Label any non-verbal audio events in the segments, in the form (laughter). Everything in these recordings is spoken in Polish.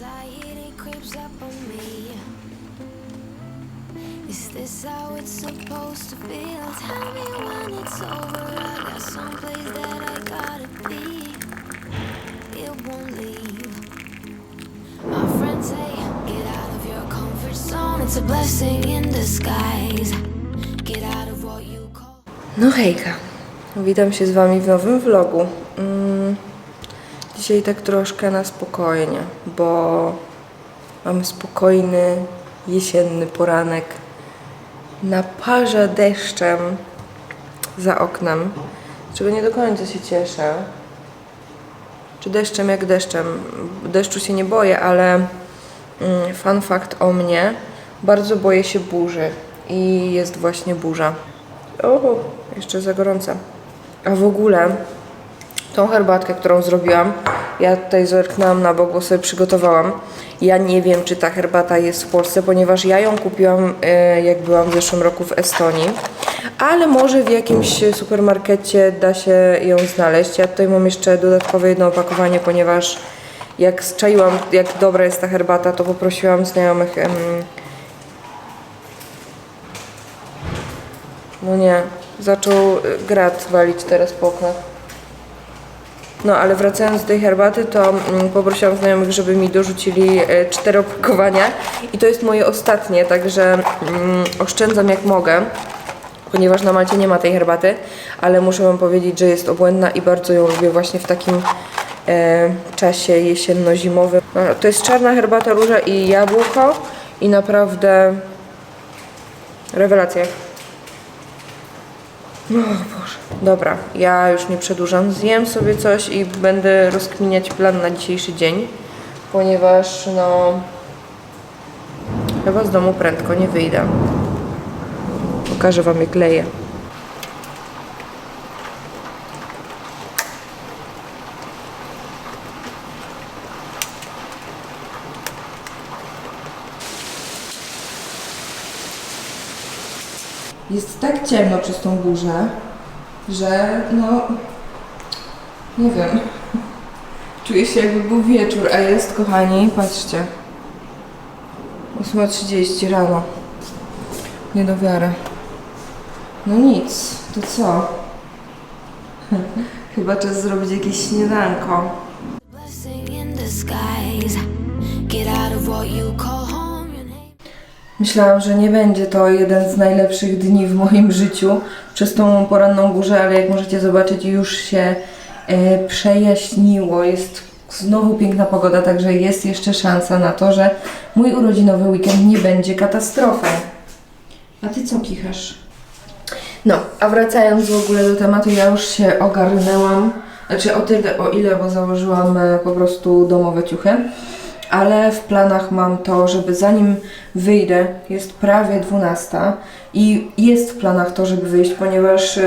Anxiety creeps up on me. Is this how it's supposed to feel? Tell me when it's over. I got someplace that I gotta be. It won't leave. My friends say, get out of your comfort zone. It's a blessing in disguise. Get out of what you call. No hejka, witam się z Wami w nowym vlogu. Dzisiaj tak troszkę na spokojnie, bo mamy spokojny, jesienny poranek. Naparza deszczem za oknem, czego nie do końca się cieszę. Czy deszczem jak deszczem? Deszczu się nie boję, ale mm, fun fact o mnie, bardzo boję się burzy i jest właśnie burza. O, jeszcze za gorąca. A w ogóle tą herbatkę, którą zrobiłam, ja tutaj zerknęłam na bok, bo sobie przygotowałam. Ja nie wiem, czy ta herbata jest w Polsce, ponieważ ja ją kupiłam, e, jak byłam w zeszłym roku w Estonii. Ale może w jakimś supermarkecie da się ją znaleźć. Ja tutaj mam jeszcze dodatkowe jedno opakowanie, ponieważ jak zczaiłam, jak dobra jest ta herbata, to poprosiłam znajomych No nie, zaczął y, grat walić teraz po oknach. No ale wracając do tej herbaty, to mm, poprosiłam znajomych, żeby mi dorzucili y, cztery opakowania i to jest moje ostatnie, także mm, oszczędzam jak mogę, ponieważ na Malcie nie ma tej herbaty, ale muszę Wam powiedzieć, że jest obłędna i bardzo ją lubię właśnie w takim e, czasie jesienno-zimowym. No, to jest czarna herbata, róża i jabłko i naprawdę rewelacja. O Boże. Dobra, ja już nie przedłużam. Zjem sobie coś i będę rozkminiać plan na dzisiejszy dzień, ponieważ no chyba z domu prędko nie wyjdę. Pokażę Wam jak leję. Jest tak ciemno przez tą burzę, że no nie wiem. (laughs) Czuję się jakby był wieczór, a jest, kochani, patrzcie. 8.30 rano. Nie do wiary. No nic, to co? (laughs) Chyba czas zrobić jakieś śniadanko. Get out of what you call home. Myślałam, że nie będzie to jeden z najlepszych dni w moim życiu przez tą poranną burzę, ale jak możecie zobaczyć, już się e, przejaśniło. Jest znowu piękna pogoda, także jest jeszcze szansa na to, że mój urodzinowy weekend nie będzie katastrofą. A ty co kichasz? No, a wracając w ogóle do tematu, ja już się ogarnęłam. Znaczy o tyle, o ile, bo założyłam e, po prostu domowe ciuchy. Ale w planach mam to, żeby zanim wyjdę, jest prawie 12 i jest w planach to, żeby wyjść, ponieważ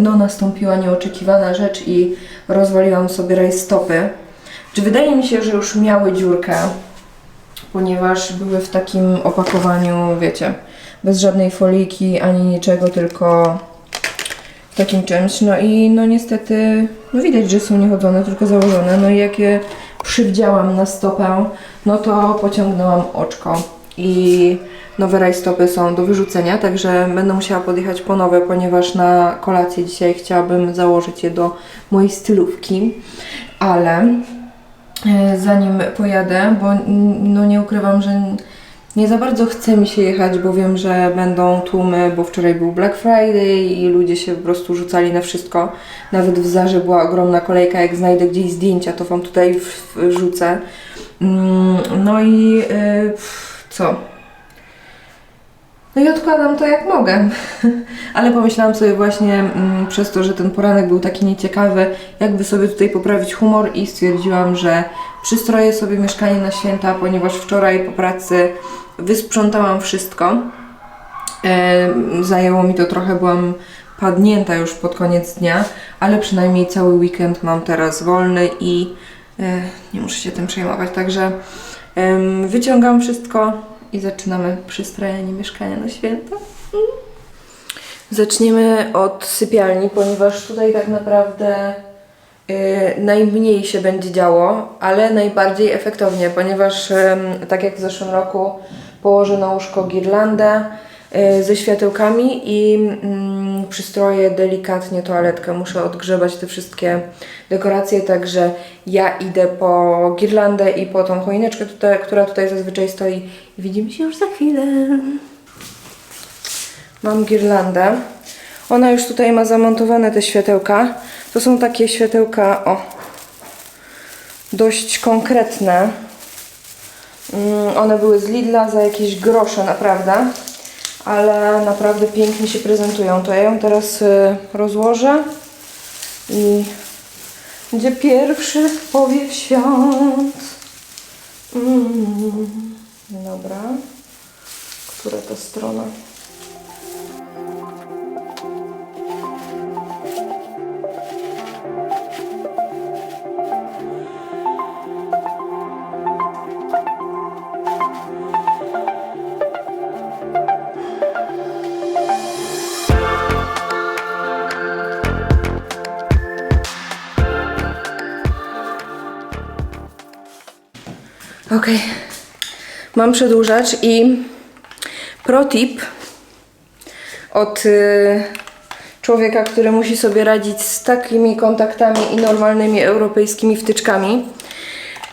no, nastąpiła nieoczekiwana rzecz i rozwaliłam sobie rajstopy. Czy wydaje mi się, że już miały dziurkę, ponieważ były w takim opakowaniu, wiecie, bez żadnej foliki ani niczego, tylko takim czymś. No i no niestety, no widać, że są niechodzone, tylko założone. No i jak je przywdziałam na stopę, no to pociągnęłam oczko. I nowe rajstopy są do wyrzucenia, także będę musiała podjechać po nowe, ponieważ na kolację dzisiaj chciałabym założyć je do mojej stylówki. Ale e, zanim pojadę, bo no nie ukrywam, że nie za bardzo chce mi się jechać, bo wiem, że będą tłumy, bo wczoraj był Black Friday i ludzie się po prostu rzucali na wszystko. Nawet w Zarze była ogromna kolejka, jak znajdę gdzieś zdjęcia, to Wam tutaj wrzucę. Mm, No i y, co? No i odkładam to jak mogę. (laughs) Ale pomyślałam sobie właśnie mm, przez to, że ten poranek był taki nieciekawy, jakby sobie tutaj poprawić humor i stwierdziłam, że przystroję sobie mieszkanie na święta, ponieważ wczoraj po pracy wysprzątałam wszystko. Zajęło mi to trochę, byłam padnięta już pod koniec dnia, ale przynajmniej cały weekend mam teraz wolny i e, nie muszę się tym przejmować. Także wyciągam wszystko i zaczynamy przystrajanie mieszkania na święta. Zaczniemy od sypialni, ponieważ tutaj tak naprawdę y, najmniej się będzie działo, ale najbardziej efektownie, ponieważ tak jak w zeszłym roku położę na łóżko girlandę ze światełkami i mm, przystroję delikatnie toaletkę. Muszę odgrzebać te wszystkie dekoracje, także ja idę po girlandę i po tą choineczkę, tutaj, która tutaj zazwyczaj stoi. Widzimy się już za chwilę. Mam girlandę. Ona już tutaj ma zamontowane te światełka. To są takie światełka, o, dość konkretne. Mm, One były z Lidla za jakieś grosze, naprawdę. Ale naprawdę pięknie się prezentują. To ja ją teraz y, rozłożę i będzie pierwszy powiew świąt. Mm. Dobra. Która to strona? Okej. Mam przedłużacz i protip od y, człowieka, który musi sobie radzić z takimi kontaktami i normalnymi europejskimi wtyczkami.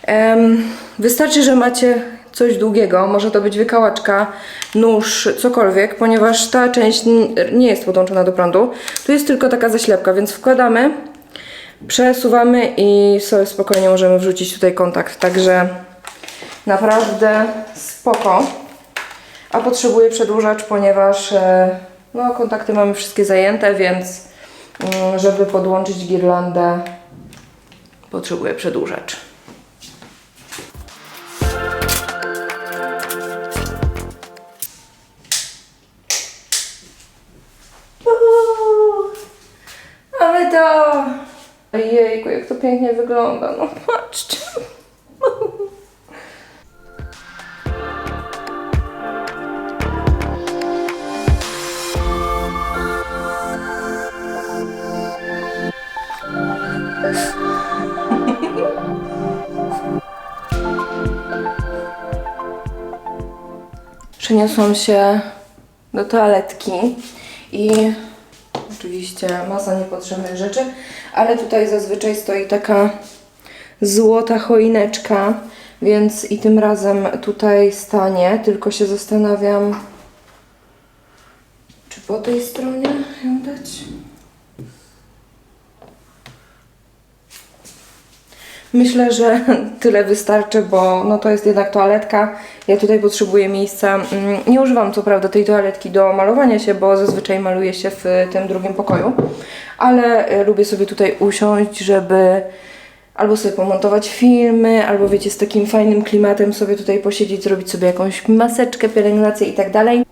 Em, wystarczy, że macie coś długiego, może to być wykałaczka, nóż, cokolwiek, ponieważ ta część nie jest podłączona do prądu. Tu jest tylko taka zaślepka, więc wkładamy, przesuwamy i sobie spokojnie możemy wrzucić tutaj kontakt. Także naprawdę spoko. A potrzebuję przedłużacz, ponieważ e, no, kontakty mamy wszystkie zajęte, więc mm, żeby podłączyć girlandę potrzebuję przedłużacz. Mamy to! Jejku, jak to pięknie wygląda. No patrzcie. (laughs) Przeniosłam się do toaletki i oczywiście masa niepotrzebnych rzeczy, ale tutaj zazwyczaj stoi taka złota choineczka, więc i tym razem tutaj stanie, tylko się zastanawiam, czy po tej stronie ją dać? Myślę, że (laughs) tyle wystarczy, bo no to jest jednak toaletka. Ja tutaj potrzebuję miejsca. Mm, Nie używam co prawda tej toaletki do malowania się, bo zazwyczaj maluję się w tym drugim pokoju, ale y, lubię sobie tutaj usiąść, żeby albo sobie pomontować filmy, albo wiecie, z takim fajnym klimatem sobie tutaj posiedzieć, zrobić sobie jakąś maseczkę, pielęgnację i tak dalej.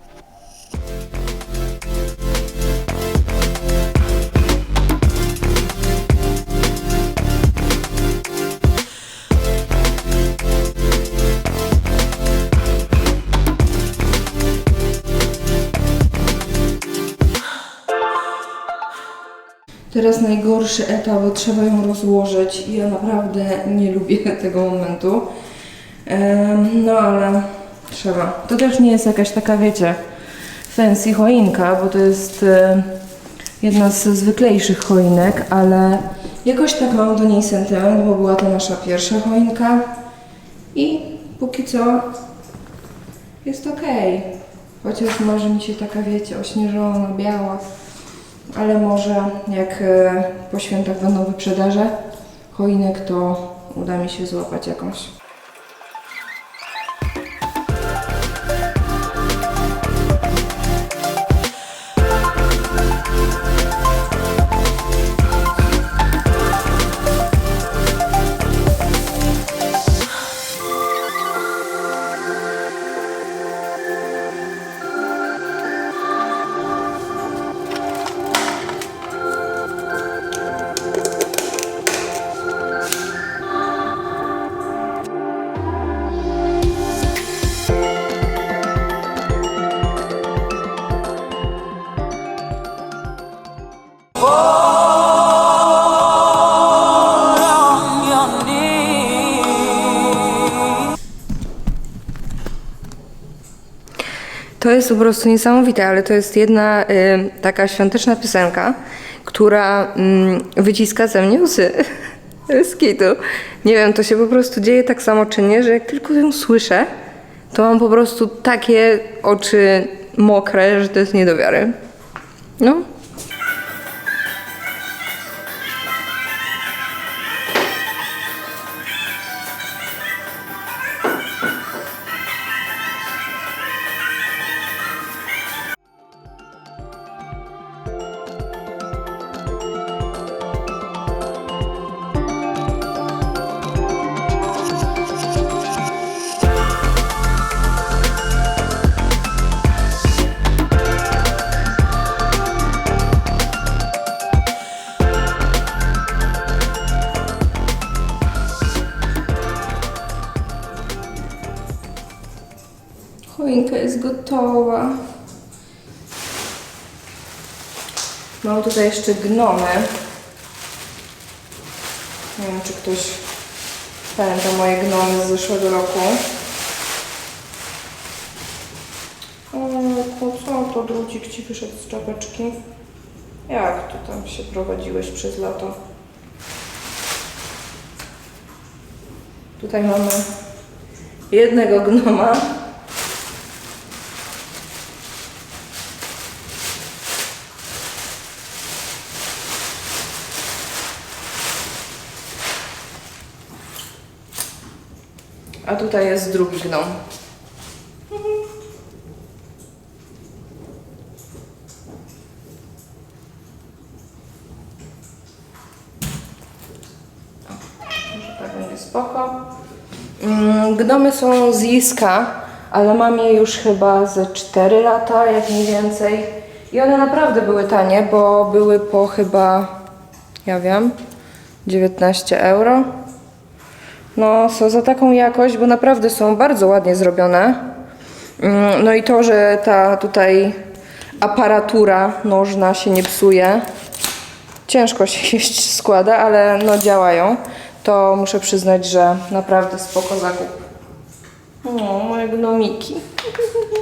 Teraz najgorszy etap, bo trzeba ją rozłożyć i ja naprawdę nie lubię (laughs) tego momentu. No ale trzeba. To też nie jest jakaś taka, wiecie, fancy choinka, bo to jest e, jedna z zwyklejszych choinek, ale jakoś tak mam do niej sentyment, bo była to nasza pierwsza choinka i póki co jest okej. Chociaż marzy mi się taka, wiecie, ośnieżona, biała. Ale może jak e, po świętach będą wyprzedaże choinek, to uda mi się złapać jakąś. Jest po prostu niesamowite, ale to jest jedna y, taka świąteczna piosenka, która y, wyciska ze mnie łzy. (laughs) Z kitu. Nie wiem, to się po prostu dzieje tak samo czy nie, że jak tylko ją słyszę, to mam po prostu takie oczy mokre, że to jest nie do wiary. No. Mam tutaj jeszcze gnomy. Nie wiem, czy ktoś pamięta moje gnomy z zeszłego roku. O, co to drucik ci wyszedł z czapeczki? Jak tu tam się prowadziłeś przez lato? Tutaj mamy jednego gnoma. A tutaj jest drugi gnom. Tak spoko. Mm, Gnomy są z Jiska, ale mam je już chyba ze 4 lata, jak mniej więcej. I one naprawdę były tanie, bo były po chyba, ja wiem, 19 euro. No, są za taką jakość, bo naprawdę są bardzo ładnie zrobione. Mm, No i to, że ta tutaj aparatura nożna się nie psuje, ciężko się (laughs) jeść składa, ale no działają, to muszę przyznać, że naprawdę spoko zakup. O, moje gnomiki. (laughs)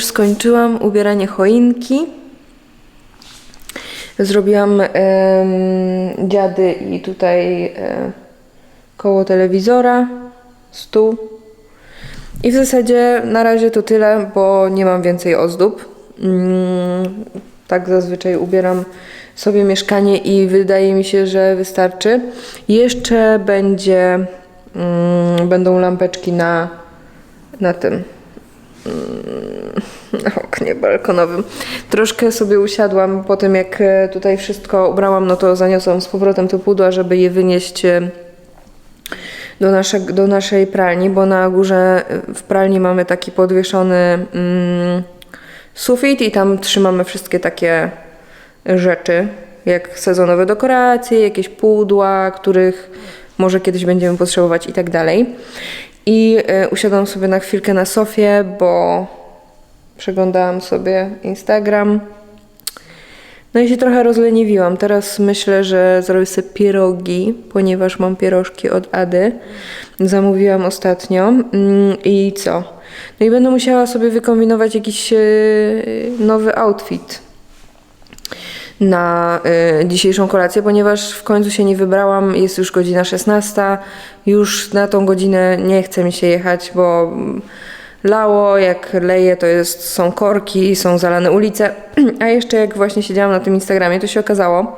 Już skończyłam ubieranie choinki. Zrobiłam em, dziady i tutaj e, koło telewizora, stół. I w zasadzie na razie to tyle, bo nie mam więcej ozdób. Mm, tak zazwyczaj ubieram sobie mieszkanie i wydaje mi się, że wystarczy. Jeszcze będzie, mm, będą lampeczki na, na tym, na oknie balkonowym. Troszkę sobie usiadłam po tym, jak e, tutaj wszystko ubrałam, no to zaniosłam z powrotem te pudła, żeby je wynieść e, do, nasze, do naszej pralni, bo na górze e, w pralni mamy taki podwieszony mm, sufit i tam trzymamy wszystkie takie rzeczy, jak sezonowe dekoracje, jakieś pudła, których może kiedyś będziemy potrzebować i tak dalej. I y, usiadłam sobie na chwilkę na sofie, bo przeglądałam sobie Instagram. No i się trochę rozleniwiłam. Teraz myślę, że zrobię sobie pierogi, ponieważ mam pierożki od Ady. Zamówiłam ostatnio. Mm, I co? No i będę musiała sobie wykombinować jakiś y, nowy outfit na y, dzisiejszą kolację, ponieważ w końcu się nie wybrałam, jest już godzina 16, już na tą godzinę nie chce mi się jechać, bo mm, lało, jak leje to jest, są korki, są zalane ulice, (clears throat) a jeszcze jak właśnie siedziałam na tym Instagramie, to się okazało,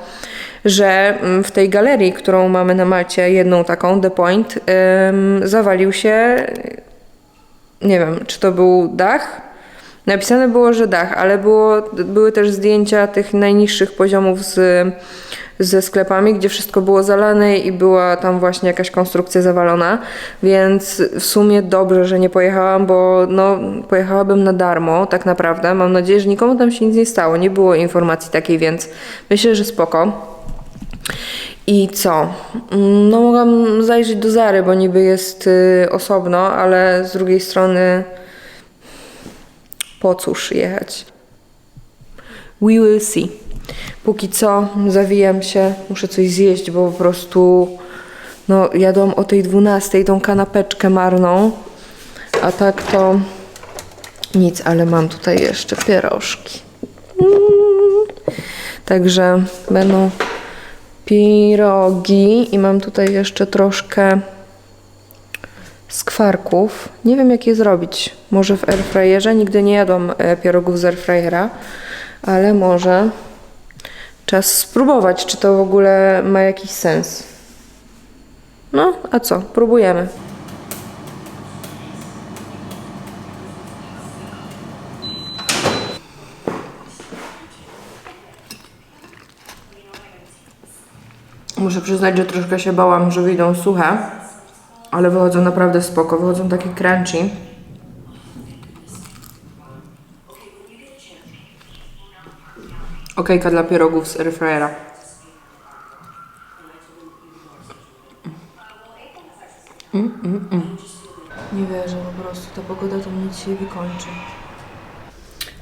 że mm, w tej galerii, którą mamy na Malcie, jedną taką, The Point, ym, zawalił się, nie wiem, czy to był dach, Napisane było, że dach, ale było, były też zdjęcia tych najniższych poziomów z, ze sklepami, gdzie wszystko było zalane i była tam właśnie jakaś konstrukcja zawalona, więc w sumie dobrze, że nie pojechałam, bo no, pojechałabym na darmo tak naprawdę. Mam nadzieję, że nikomu tam się nic nie stało, nie było informacji takiej, więc myślę, że spoko. I co? No mogłam zajrzeć do Zary, bo niby jest y, osobno, ale z drugiej strony po cóż jechać? We will see. Póki co zawijam się, muszę coś zjeść, bo po prostu no jadłam o tej 12 tą kanapeczkę marną, a tak to nic, ale mam tutaj jeszcze pierożki. Mm. Także będą pirogi i mam tutaj jeszcze troszkę skwarków. Nie wiem jak je zrobić. Może w airfryerze? Nigdy nie jadłam e, pierogów z airfryera, ale może czas spróbować, czy to w ogóle ma jakiś sens. No, a co? Próbujemy. Muszę przyznać, że troszkę się bałam, że wyjdą suche, ale wychodzą naprawdę spoko, wychodzą takie crunchy. Okejka dla pierogów z airfryera. Mm, mm, mm. Nie wierzę po prostu, ta pogoda to mnie dzisiaj wykończy.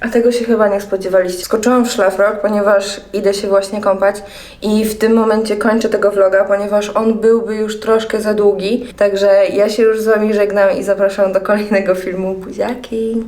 A tego się chyba nie spodziewaliście. Skoczyłam w szlafrok, ponieważ idę się właśnie kąpać i w tym momencie kończę tego vloga, ponieważ on byłby już troszkę za długi. Także ja się już z wami żegnam i zapraszam do kolejnego filmu. Buziaki!